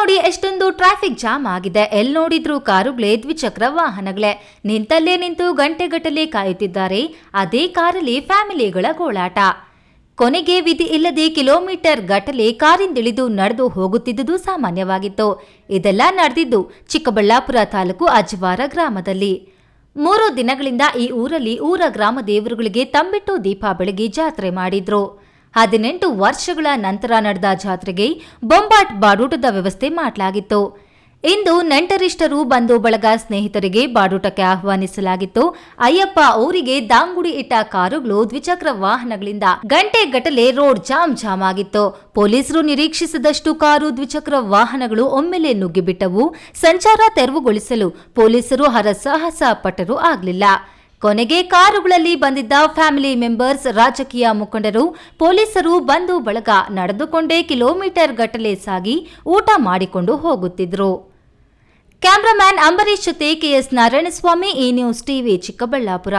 ನೋಡಿ ಎಷ್ಟೊಂದು traffic jam ಆಗಿದೆ. ಎಲ್ಲಿ ನೋಡಿದ್ರು ಕಾರುಗಳೇ ದ್ವಿಚಕ್ರ ವಾಹನಗಳೇ. ನಿಂತಲ್ಲೇ ನಿಂತು ಗಂಟೆಗಟ್ಟಲೆ ಕಾಯುತ್ತಿದ್ದಾರೆ. ಅದೇ ಕಾರಲ್ಲಿ ಫ್ಯಾಮಿಲಿಗಳ ಗೋಳಾಟ. ಕೊನೆಗೆ ವಿಧಿ ಇಲ್ಲದೆ ಕಿಲೋಮೀಟರ್ ಗಟ್ಟಲೆ ಕಾರಿಂದಿಳಿದು ನಡೆದು ಹೋಗುತ್ತಿದ್ದುದು ಸಾಮಾನ್ಯವಾಗಿತ್ತು. ಇದೆಲ್ಲ ನಡೆದಿದ್ದು ಚಿಕ್ಕಬಳ್ಳಾಪುರ ತಾಲೂಕು ಅಜ್ವಾರ ಗ್ರಾಮದಲ್ಲಿ. ಮೂರು ದಿನಗಳಿಂದ ಈ ಊರಲ್ಲಿ ಊರ ಗ್ರಾಮ ದೇವರುಗಳಿಗೆ ತಂಬಿಟ್ಟು ದೀಪ ಬೆಳಗಿ ಜಾತ್ರೆ ಮಾಡಿದ್ರು. ಹದಿನೆಂಟು ವರ್ಷಗಳ ನಂತರ ನಡೆದ ಜಾತ್ರೆಗೆ ಬೊಂಬಾಟ್ ಬಾಡೂಟದ ವ್ಯವಸ್ಥೆ ಮಾಡಲಾಗಿತ್ತು. ಇಂದು ನೆಂಟರಿಷ್ಟರು ಬಂಧು ಬಳಗ ಸ್ನೇಹಿತರಿಗೆ ಬಾಡೂಟಕ್ಕೆ ಆಹ್ವಾನಿಸಲಾಗಿತ್ತು. ಅಯ್ಯಪ್ಪ ಊರಿಗೆ ದಾಂಗುಡಿ ಇಟ್ಟ ಕಾರುಗಳು ದ್ವಿಚಕ್ರ ವಾಹನಗಳಿಂದ ಗಂಟೆ ಗಟ್ಟಲೆ ರೋಡ್ ಜಾಮ್ ಜಾಮ್ ಆಗಿತ್ತು. ಪೊಲೀಸರು ನಿರೀಕ್ಷಿಸಿದಷ್ಟು ಕಾರು ದ್ವಿಚಕ್ರ ವಾಹನಗಳು ಒಮ್ಮೆಲೆ ನುಗ್ಗಿಬಿಟ್ಟವು. ಸಂಚಾರ ತೆರವುಗೊಳಿಸಲು ಪೊಲೀಸರು ಹರಸಾಹಸ ಪಟ್ಟರೂ ಆಗಲಿಲ್ಲ. ಕೊನೆಗೆ ಕಾರುಗಳಲ್ಲಿ ಬಂದಿದ್ದ ಫ್ಯಾಮಿಲಿ ಮೆಂಬರ್ಸ್ ರಾಜಕೀಯ ಮುಖಂಡರು ಪೊಲೀಸರು ಬಂದು ಬಳಗ ನಡೆದುಕೊಂಡೇ ಕಿಲೋಮೀಟರ್ ಗಟ್ಟಲೆ ಸಾಗಿ ಊಟ ಮಾಡಿಕೊಂಡು ಹೋಗುತ್ತಿದ್ರು. ಕ್ಯಾಮ್ರಾಮ್ಯಾನ್ ಅಂಬರೀಶ್ ಜೊತೆ ಕೆಎಸ್ ನಾರಾಯಣಸ್ವಾಮಿ ಈ ನ್ಯೂಸ್ ಟಿವಿ ಚಿಕ್ಕಬಳ್ಳಾಪುರ.